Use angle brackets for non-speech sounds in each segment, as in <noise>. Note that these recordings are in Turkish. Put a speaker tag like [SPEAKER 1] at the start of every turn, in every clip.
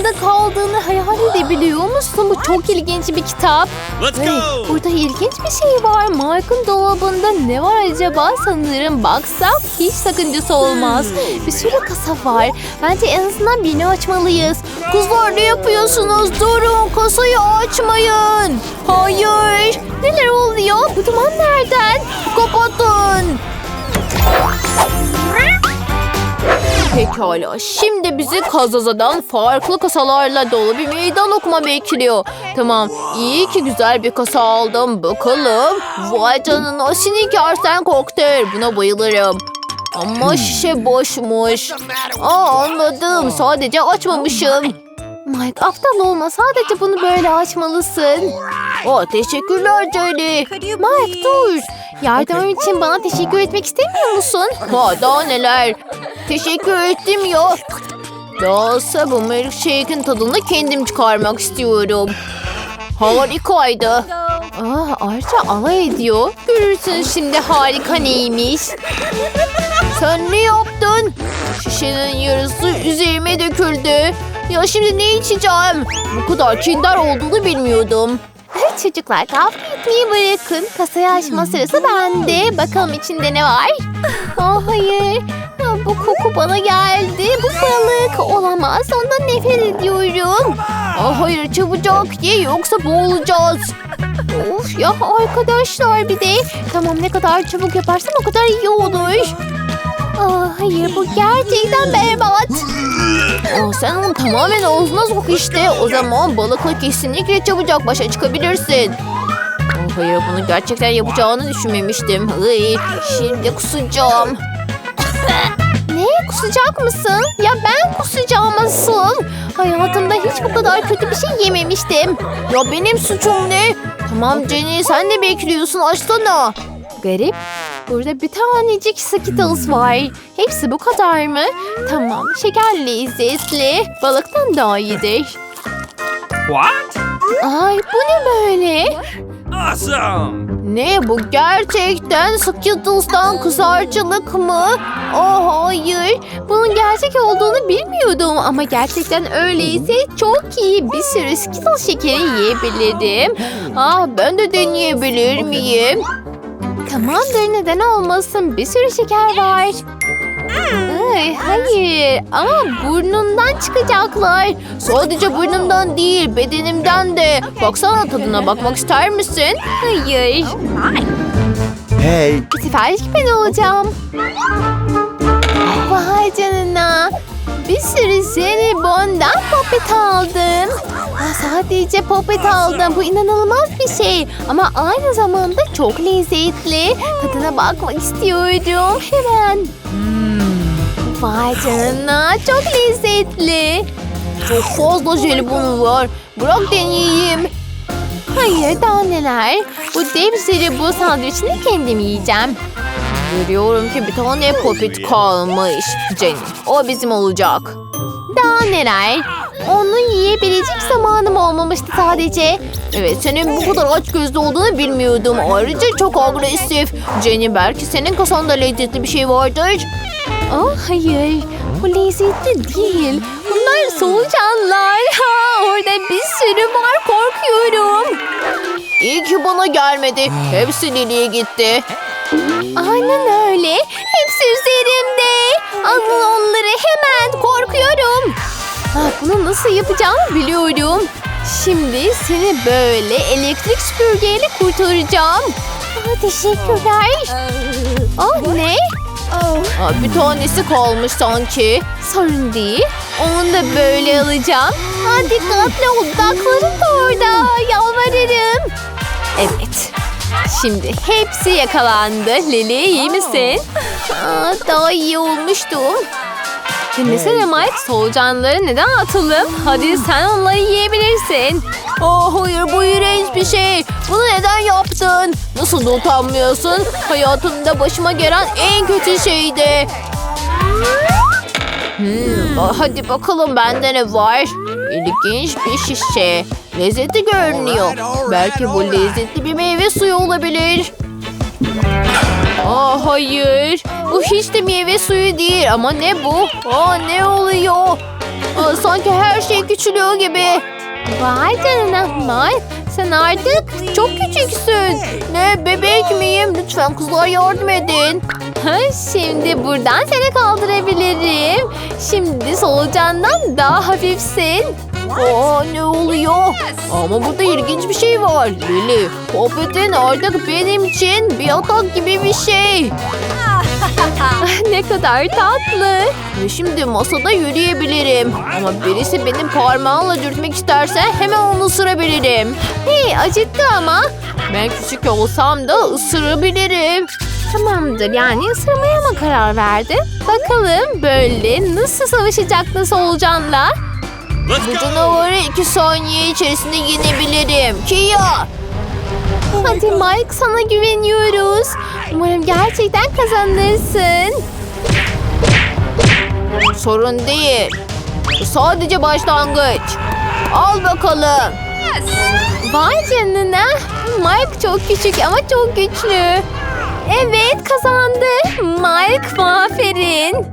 [SPEAKER 1] dolabında kaldığını hayal edebiliyor musun? Bu çok ilginç bir kitap.
[SPEAKER 2] Let's
[SPEAKER 1] Hey,
[SPEAKER 2] go!
[SPEAKER 1] burada ilginç bir şey var. Mike'ın dolabında ne var acaba? Sanırım baksak hiç sakıncası olmaz. Bir sürü kasa var. Bence en azından birini açmalıyız. Kızlar ne yapıyorsunuz? Durun kasayı açmayın. Hayır. Neler oluyor? Bu duman nereden? Kapatın. Pekala. Şimdi bizi Kazaza'dan farklı kasalarla dolu bir meydan okuma bekliyor. Tamam. iyi ki güzel bir kasa aldım. Bakalım. Vay canına. Snickers kokteyl. Buna bayılırım. Ama şişe boşmuş. Aa anladım. Sadece açmamışım. Mike aptal olma. Sadece bunu böyle açmalısın. Aa, teşekkürler Jenny. Mike dur. Yardımın için bana teşekkür etmek istemiyor musun? <laughs> Ha daha neler. Teşekkür ettim ya. Dahası bu milkshake'in tadını kendim çıkarmak istiyorum. Harikaydı. Aa, ayrıca alay ediyor. Görürsün şimdi harika neymiş. Sen ne yaptın? Şişenin yarısı üzerime döküldü. Ya şimdi ne içeceğim? Bu kadar kinder olduğunu bilmiyordum. Çocuklar kavga etmeyi bırakın. Kasayı açma sırası bende. Bakalım içinde ne var? <laughs> Oh hayır. Bu koku bana geldi. Bu balık olamaz. Ondan nefret ediyorum. Ah hayır çabucak ye yoksa boğulacağız. Of ya arkadaşlar bir de. Tamam ne kadar çabuk yaparsam o kadar iyi olur. Aa, hayır bu gerçekten berbat. Aa, sen onu tamamen ağzına sok işte. O zaman balıkla kesinlikle çabucak başa çıkabilirsin. Aa, hayır bunu gerçekten yapacağını düşünmemiştim. Iy, şimdi kusacağım. <laughs> ne kusacak mısın? Ya ben kusacağım asıl. Hayatımda hiç bu kadar kötü bir şey yememiştim. Ya benim suçum ne? Tamam Jenny sen de bekliyorsun açsana. Garip. Burada bir tanecik Skittles var. Hepsi bu kadar mı? Tamam. Şeker lezzetli. Balıktan daha iyidir.
[SPEAKER 2] What?
[SPEAKER 1] Ay bu ne böyle?
[SPEAKER 2] Awesome!
[SPEAKER 1] Ne bu gerçekten Skittles'tan kızarcılık mı? Oh hayır. Bunun gerçek olduğunu bilmiyordum ama gerçekten öyleyse çok iyi. Bir sürü Skittles şekeri yiyebilirim. Ah ben de deneyebilir miyim? Tamamdır neden olmasın bir sürü şeker var. Ay, hayır ama burnundan çıkacaklar. Sadece burnumdan değil bedenimden de. Baksana tadına bakmak ister misin? Hayır.
[SPEAKER 3] Hey.
[SPEAKER 1] Sipariş ben olacağım. Vay canına. Bir sürü Zenibon'dan popet aldım. Aa, sadece popet aldım. Bu inanılmaz bir şey. Ama aynı zamanda çok lezzetli. Tadına bakmak istiyorum hemen. Vay canına çok lezzetli. Çok fazla jelibon var. Bırak deneyeyim. Hayır daha neler. Bu dev jelibon sandviçini kendim yiyeceğim. Görüyorum ki bir tane popit kalmış. Jenny o bizim olacak. Daha neler. Onu yiyebilecek zamanım olmamıştı sadece. Evet senin bu kadar aç gözlü olduğunu bilmiyordum. Ayrıca çok agresif. Jenny belki senin kasanda lezzetli bir şey vardır. Oh hayır. Bu lezzetli değil. Bunlar solucanlar. Ha, orada bir sürü var korkuyorum. İyi ki bana gelmedi. Hepsi Lili'ye gitti. Aynen öyle. Hepsi üzerimde. Alın onları hemen korkuyorum. Ah, bunu nasıl yapacağımı biliyorum. Şimdi seni böyle elektrik süpürgeyle kurtaracağım. Ah, teşekkürler. Oh ne? Aa, bir tanesi kalmış sanki. Sorun değil. Onu da böyle alacağım. Ha, dikkatli ol. Dudakların da orada. Yalvarırım. Evet. Şimdi hepsi yakalandı. Lili iyi misin? Aa, daha iyi olmuştum. Dinlesene Mike, solucanları neden atalım? Hadi sen onları yiyebilirsin. Aa, hayır bu iğrenç bir şey. Bunu neden yaptın? Nasıl da utanmıyorsun? Hayatımda başıma gelen en kötü şeydi. Hmm, hadi bakalım bende ne var? İlginç bir şişe. Lezzetli görünüyor. Belki bu lezzetli bir meyve suyu olabilir. Aa hayır. Bu hiç de meyve suyu değil ama ne bu? Aa ne oluyor? Aa, sanki her şey küçülüyor gibi. Vay canına Mike. Sen artık çok küçüksün. Ne bebek miyim? Lütfen kızlar yardım edin. Şimdi buradan seni kaldırabilirim. Şimdi solucandan daha hafifsin. Aa, ne oluyor? Ama burada ilginç bir şey var. Lili, Poppet'in artık benim için bir yatak gibi bir şey. <laughs> ne kadar tatlı. Ve şimdi masada yürüyebilirim. Ama birisi benim parmağımla dürtmek isterse hemen onu ısırabilirim. Hey acıttı ama. Ben küçük olsam da ısırabilirim. Tamamdır yani ısırmaya mı karar verdin? Bakalım böyle nasıl savaşacaktın solucanla?
[SPEAKER 2] Let's
[SPEAKER 1] Bu canavarı iki saniye içerisinde yenebilirim. Kia! Hadi Mike sana güveniyoruz. Umarım gerçekten kazanırsın. Sorun değil. Bu sadece başlangıç. Al bakalım. Vay canına. Mike çok küçük ama çok güçlü. Evet kazandı. Mike aferin.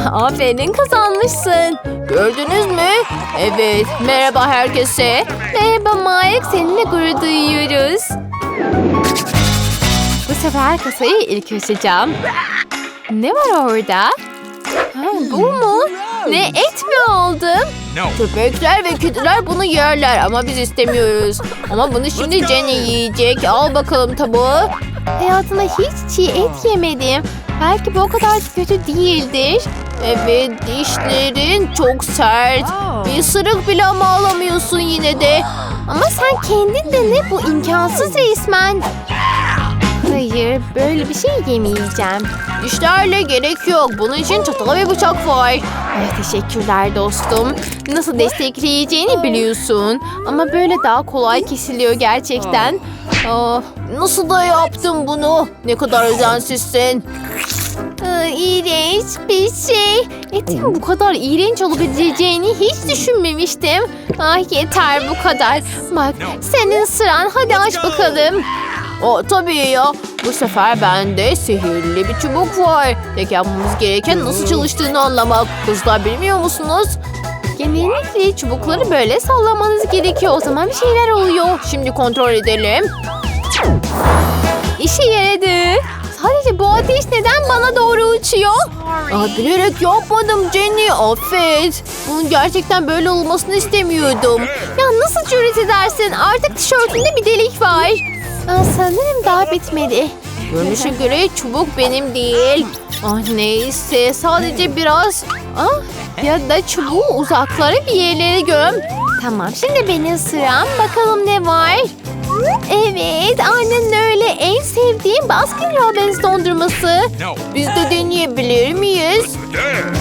[SPEAKER 1] <laughs> Aferin kazanmışsın. Gördünüz mü? Evet. Merhaba herkese. Merhaba Mike. Seninle gurur duyuyoruz. Bu sefer kasayı ilk açacağım. Ne var orada? Ha, bu mu? Ne et mi aldım?
[SPEAKER 2] No.
[SPEAKER 1] Köpekler ve kediler bunu yerler ama biz istemiyoruz. Ama bunu şimdi Jenny yiyecek. Al bakalım tabağı. Hayatımda hiç çiğ et yemedim. Belki bu o kadar kötü değildir. Evet dişlerin çok sert. Bir ısırık bile ama alamıyorsun yine de. Ama sen kendin de ne bu imkansız resmen. Hayır böyle bir şey yemeyeceğim. Dişlerle gerek yok. Bunun için çatal ve bıçak var. Ay, teşekkürler dostum. Nasıl destekleyeceğini biliyorsun. Ama böyle daha kolay kesiliyor gerçekten. Aa, nasıl da yaptın bunu? Ne kadar özensizsin. İğrenç bir şey. Etin bu kadar iğrenç olabileceğini hiç düşünmemiştim. Ah yeter bu kadar. Bak senin sıran hadi aç bakalım. O tabii ya. Bu sefer bende sihirli bir çubuk var. Tek yapmamız gereken nasıl çalıştığını anlamak. Kızlar bilmiyor musunuz? Genellikle çubukları böyle sallamanız gerekiyor. O zaman bir şeyler oluyor. Şimdi kontrol edelim. İşe yaradı. Sadece bu ateş neden bana doğru uçuyor? Aa, bilerek yapmadım Jenny. Affet. Bunun gerçekten böyle olmasını istemiyordum. Ya nasıl cüret edersin? Artık tişörtünde bir delik var. Aa, sanırım daha bitmedi. Görünüşe göre çubuk benim değil. Ah neyse sadece biraz. Ah ya da çubuğu uzaklara bir yerlere göm. Tamam şimdi benim sıram. Bakalım ne var? Evet aynen öyle. En sevdiğim Baskin Robbins dondurması. Biz de deneyebilir miyiz?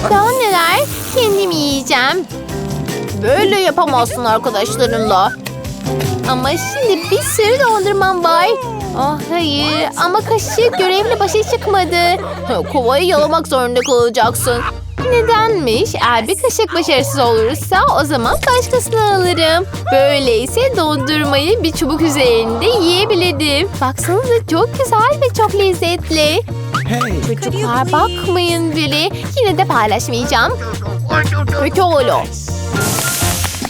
[SPEAKER 1] Daha neler? Kendim yiyeceğim. Böyle yapamazsın arkadaşlarınla. Ama şimdi bir sürü dondurmam var. Ah hayır ama kaşık görevle başa çıkmadı. Kovayı yalamak zorunda kalacaksın. Nedenmiş? Eğer bir kaşık başarısız olursa o zaman başkasını alırım. Böyleyse dondurmayı bir çubuk üzerinde yiyebilirim. Baksanıza çok güzel ve çok lezzetli.
[SPEAKER 3] Hey,
[SPEAKER 1] Çocuklar bakmayın bile. Yine de paylaşmayacağım. Pekala.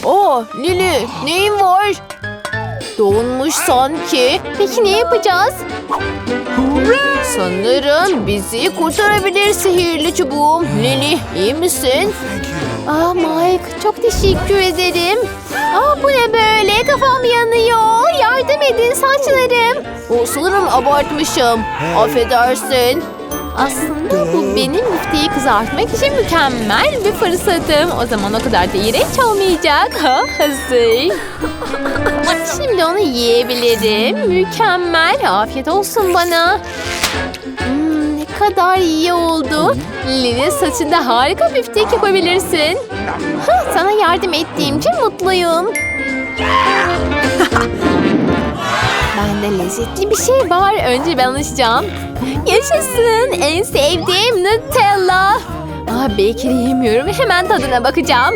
[SPEAKER 1] Oo Lili neyin var? Donmuş sanki. Peki ne yapacağız? Sanırım bizi kurtarabilir sihirli çubuğum. Lili iyi misin? Aa Mike çok teşekkür ederim. Aa bu ne böyle kafam yanıyor. Yardım edin saçlarım. O sanırım abartmışım. Affedersin. Aslında bu benim müfteyi kızartmak için mükemmel bir fırsatım. O zaman o kadar da iğrenç olmayacak. Ha, hazır. Şimdi onu yiyebilirim. Mükemmel. Afiyet olsun bana. Hmm, ne kadar iyi oldu. Lili saçında harika biftek yapabilirsin. Hah, sana yardım ettiğim için mutluyum. Bende lezzetli bir şey var. Önce ben alışacağım. Yaşasın. En sevdiğim Nutella. Aa, Baker'i yemiyorum. Hemen tadına bakacağım.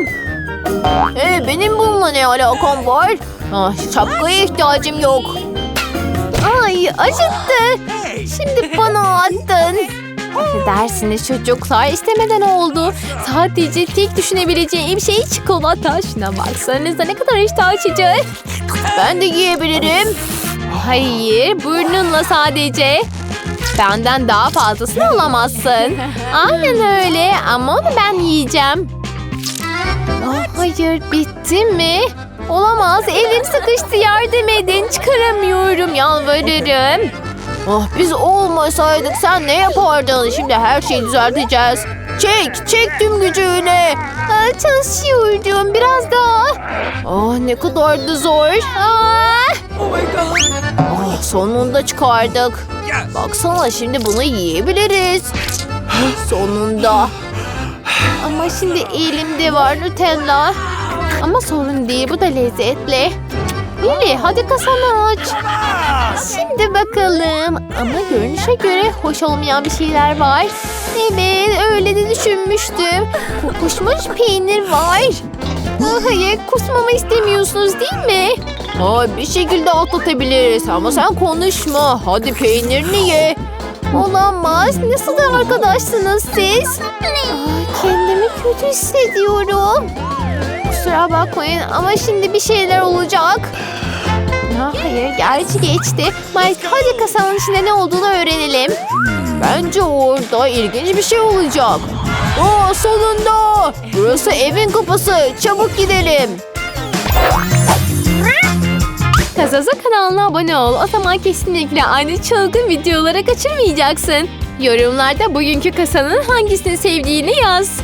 [SPEAKER 1] Ee, benim bununla ne alakam var? Ah, şapkaya ihtiyacım yok. Ay acıttı. Şimdi bana attın. Affedersiniz çocuklar istemeden oldu. Sadece tek düşünebileceğim şey çikolata. Şuna baksanıza ne kadar iştah açıcı. Ben de yiyebilirim. Hayır burnunla sadece. Benden daha fazlasını alamazsın. <laughs> Aynen öyle ama onu ben yiyeceğim. Ah, hayır bitti mi? Olamaz elim sıkıştı yardım edin çıkaramıyorum yalvarırım. Ah biz olmasaydık sen ne yapardın? Şimdi her şeyi düzelteceğiz. Çek, çek tüm gücüyle. Aa, çalışıyorum biraz daha. Ah ne kadar da zor. Ah. Ah, sonunda çıkardık.
[SPEAKER 2] Yes.
[SPEAKER 1] Baksana şimdi bunu yiyebiliriz. Sonunda. Ama şimdi elimde var Nutella. Ama sorun değil bu da lezzetli. Lili hadi kasanı aç. Şimdi bakalım. Ama görünüşe göre hoş olmayan bir şeyler var. Evet öyle de düşünmüştüm. Kokuşmuş peynir var. Hayır kusmamı istemiyorsunuz değil mi? Aa, bir şekilde atlatabiliriz ama sen konuşma. Hadi peynirini ye. Olamaz. Nasıl da arkadaşsınız siz? Aa, kendimi kötü hissediyorum. Kusura bakmayın ama şimdi bir şeyler olacak. Ha, hayır gerçi geçti. Mike hadi kasanın içinde ne olduğunu öğrenelim. Bence orada ilginç bir şey olacak. Aa sonunda. Burası evin kapısı. Çabuk gidelim. Kazaza kanalına abone ol. O zaman kesinlikle aynı çılgın videolara kaçırmayacaksın. Yorumlarda bugünkü kasanın hangisini sevdiğini yaz.